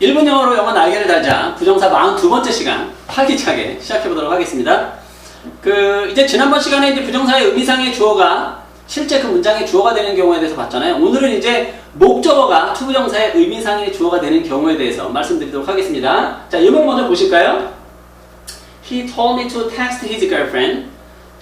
1분 영어로 영어 날개를 달자 부정사 42번째 시간 활기차게 시작해 보도록 하겠습니다. 그 이제 지난번 시간에 이제 부정사의 의미상의 주어가 실제 그 문장의 주어가 되는 경우에 대해서 봤잖아요. 오늘은 이제 목적어가 투부정사의 의미상의 주어가 되는 경우에 대해서 말씀드리도록 하겠습니다. 자, 예문 먼저 보실까요? He told me to text his girlfriend.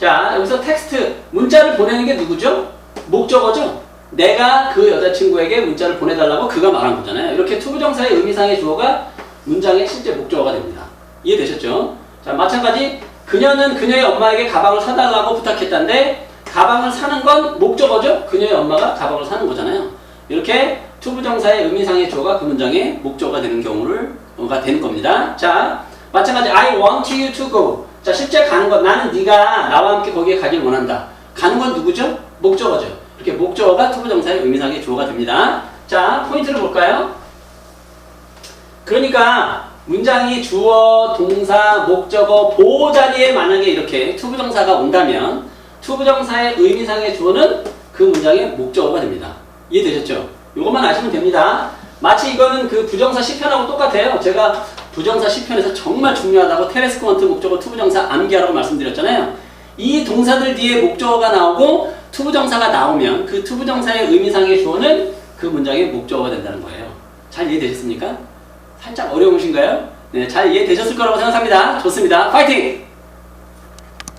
자, 여기서 텍스트 문자를 보내는 게 누구죠? 목적어죠. 내가 그 여자친구에게 문자를 보내달라고 그가 말한 거잖아요. 이렇게 투부정사의 의미상의 주어가 문장의 실제 목적어가 됩니다. 이해되셨죠? 자, 마찬가지 그녀는 그녀의 엄마에게 가방을 사달라고 부탁했다는데 가방을 사는 건 목적어죠? 그녀의 엄마가 가방을 사는 거잖아요. 이렇게 투부정사의 의미상의 주어가 그 문장의 목적어가 되는 경우가 되는 겁니다. 자, 마찬가지 I want you to go. 자, 실제 가는 것 나는 네가 나와 함께 거기에 가길 원한다. 가는 건 누구죠? 목적어죠. 이렇게 목적어가 투부정사의 의미상의 주어가 됩니다. 자, 포인트를 볼까요? 그러니까 문장이 주어, 동사, 목적어, 보호 자리에 만약에 이렇게 투부정사가 온다면 투부정사의 의미상의 주어는 그 문장의 목적어가 됩니다. 이해되셨죠? 이것만 아시면 됩니다. 마치 이거는 그 부정사 시편하고 똑같아요. 제가 부정사 시편에서 정말 중요하다고 테레스코먼트 목적어 투부정사 암기하라고 말씀드렸잖아요. 이 동사들 뒤에 목적어가 나오고 투부정사가 나오면 그 투부정사의 의미상의 주어는 그 문장의 목적어가 된다는 거예요. 잘 이해되셨습니까? 살짝 어려우신가요? 네, 잘 이해되셨을 거라고 생각합니다. 좋습니다. 파이팅!